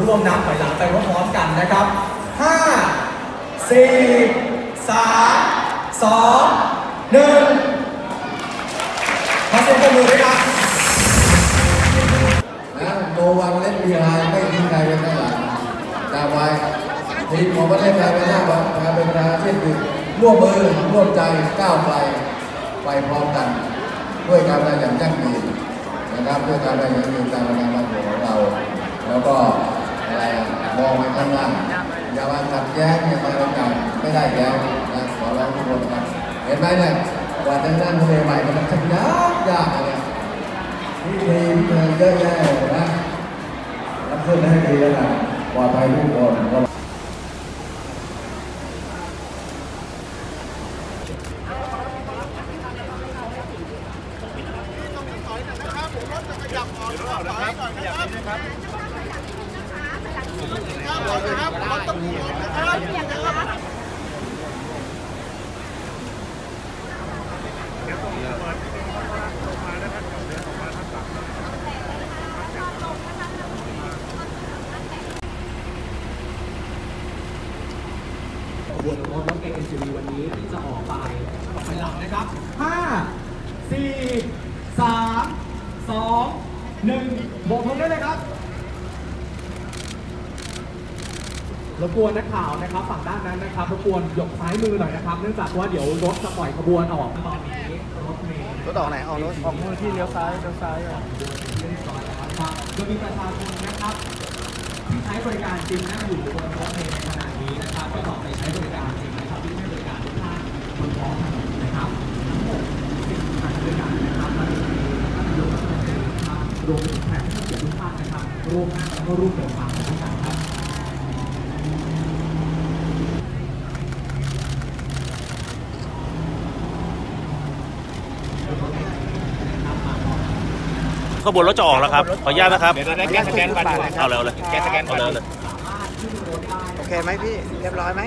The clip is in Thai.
ร่วมนับถอยหลังไปพร้อมๆกันนะครับ 5 4 3 2 1ขอเสียงปรบมือด้วยครับนะโนวันเล่นบีไฮไม่ทิ้งใครไว้ข้างหลังจำไว้ทีมของประเทศไทยเป็นหน้าการเป็นประธานอาเซียนคือร่วมมือร่วมใจก้าวไกลไปพร้อมกัน ด้วยการได้อย่างยั่งยืนนะครับด้วยการได้อย่างยั่งยืนตามแนวทางของ แย้งอย่ามาอะไรกันไม่ได้แล้วนะขอร้องทุกคนครับเห็นไหมเนี่ยกว่าจะนั่งทะเลใหม่มันชักยากยากอะไรวิธีเงินเยอะแยะนะรับขึ้นให้ดีแล้วกันปลอดภัยทุกคนก็ ขบวนรถรถเอ็นจีวันนี้ที่จะออกไปออกไปหลังนะครับ 5 4 3 2 1โบกธงได้เลยครับ รบกวนนักข่าวนะครับฝั่งด้านนั้นนะครับรบกวนยกซ้ายมือหน่อยนะครับ เนื่องจากว่าเดี๋ยวรถจะปล่อยขบวนออกตอนนี้รถเมล์รถออกไหนออกรถออกมือที่เลี้ยวซ้ายเลี้ยวซ้ายอะเรียบร้อยแล้วครับโดยมีประชาชนนะครับ ที่ใช้บริการจริงนั่งอยู่บนรถเมล์ในขณะนี้นะครับก็ต่อไปใช้บริการจริงนะครับที่ให้บริการทุกท่านบนท้องถนนนะครับทั้งหมด10คันด้วยกันนะครับและมีท่านนายกรัฐมนตรีนะครับรวมถึงแขกผู้เกียรติทุกท่านนะครับร่วมงานแล้วก็ร่วมเดินทางไปด้วยกันครับ ขบวนรถจะออกแล้วครับ ขออนุญาตนะครับ เดี๋ยวได้แกสแกนบัตรอยู่นะครัเอาเลยเอาเลยแกสแกนบัเอาตรเลยเอาเลยโอเคไหมพี่ เรียบร้อยไหม